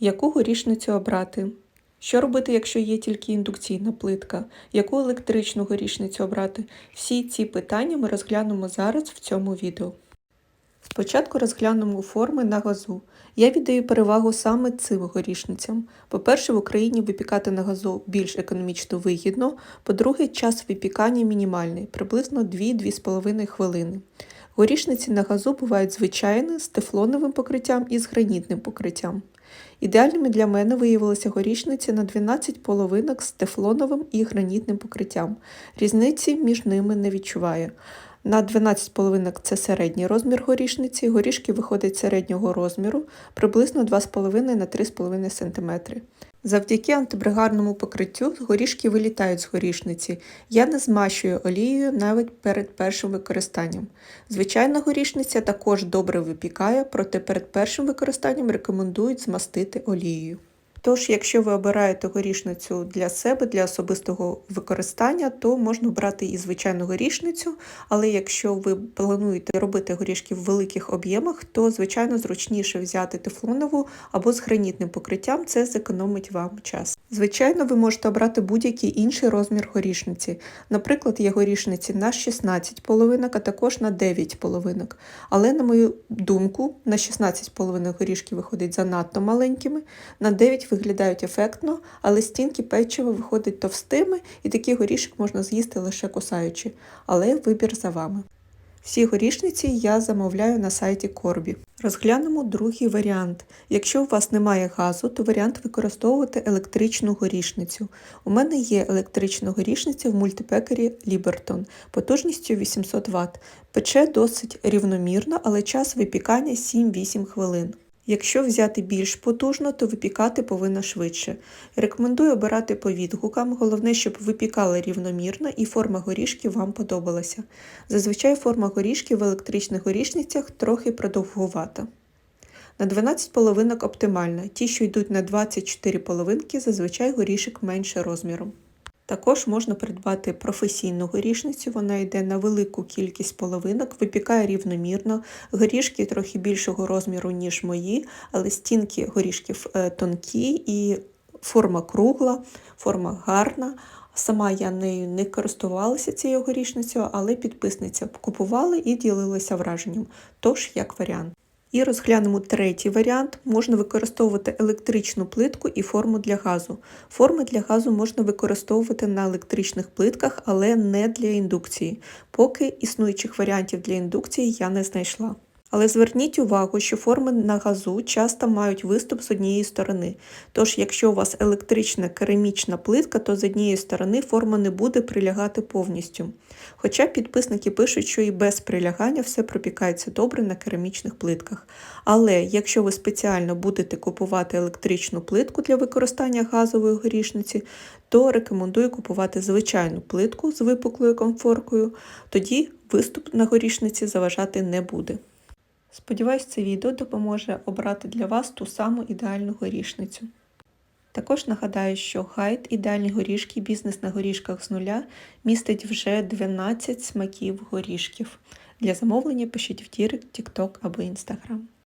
Яку горішницю обрати? Що робити, якщо є тільки індукційна плитка? Яку електричну горішницю обрати? Всі ці питання ми розглянемо зараз в цьому відео. Спочатку розглянемо форми на газу. Я віддаю перевагу саме цим горішницям. По-перше, в Україні випікати на газу більш економічно вигідно. По-друге, час випікання мінімальний, приблизно 2-2,5 хвилини. Горішниці на газу бувають звичайні з тефлоновим покриттям і з гранітним покриттям. Ідеальними для мене виявилися горішниці на 12 половинок з тефлоновим і гранітним покриттям. Різниці між ними не відчуваю. На 12 половинок це середній розмір горішниці, горішки виходять середнього розміру, приблизно 2,5 на 3,5 см. Завдяки антибригарному покриттю горішки вилітають з горішниці. Я не змащую олією навіть перед першим використанням. Звичайна горішниця також добре випікає, проте перед першим використанням рекомендують змастити олією. Тож, якщо ви обираєте горішницю для себе, для особистого використання, то можна брати і звичайну горішницю, але якщо ви плануєте робити горішки в великих об'ємах, то, звичайно, зручніше взяти тефлонову або з гранітним покриттям, це зекономить вам час. Звичайно, ви можете обрати будь-який інший розмір горішниці. Наприклад, є горішниці на 16 половинок, а також на 9 половинок. Але, на мою думку, на 16 половинок горішки виходять занадто маленькими, на 9 виглядають ефектно, але стінки печива виходять товстими, і такий горішок можна з'їсти лише кусаючи. Але вибір за вами. Всі горішниці я замовляю на сайті Корбі. Розглянемо другий варіант. Якщо у вас немає газу, то варіант використовувати електричну горішницю. У мене є електрична горішниця в мультипекері Liberton потужністю 800 Вт. Пече досить рівномірно, але час випікання 7-8 хвилин. Якщо взяти більш потужно, то випікати повинна швидше. Рекомендую обирати по відгукам, головне, щоб випікали рівномірно і форма горішки вам подобалася. Зазвичай форма горішки в електричних горішницях трохи продовгувата. На 12 половинок оптимальна, ті, що йдуть на 24 половинки, зазвичай горішок менше розміром. Також можна придбати професійну горішницю, вона йде на велику кількість половинок, випікає рівномірно, горішки трохи більшого розміру, ніж мої, але стінки горішків е, тонкі і форма кругла, форма гарна. Сама я нею не користувалася цією горішницею, але підписниця купувала і ділилася враженням, тож як варіант. І розглянемо третій варіант. Можна використовувати електричну плитку і форму для газу. Форми для газу можна використовувати на електричних плитках, але не для індукції. Поки існуючих варіантів для індукції я не знайшла. Але зверніть увагу, що форми на газу часто мають виступ з однієї сторони. Тож, якщо у вас електрична керамічна плитка, то з однієї сторони форма не буде прилягати повністю. Хоча підписники пишуть, що і без прилягання все пропікається добре на керамічних плитках. Але якщо ви спеціально будете купувати електричну плитку для використання газової горішниці, то рекомендую купувати звичайну плитку з випуклою комфоркою, тоді виступ на горішниці заважати не буде. Сподіваюсь, це відео допоможе обрати для вас ту саму ідеальну горішницю. Також нагадаю, що гайд ідеальні горішки бізнес на горішках з нуля містить вже 12 смаків горішків. Для замовлення пишіть в Дірект, TikTok або Instagram.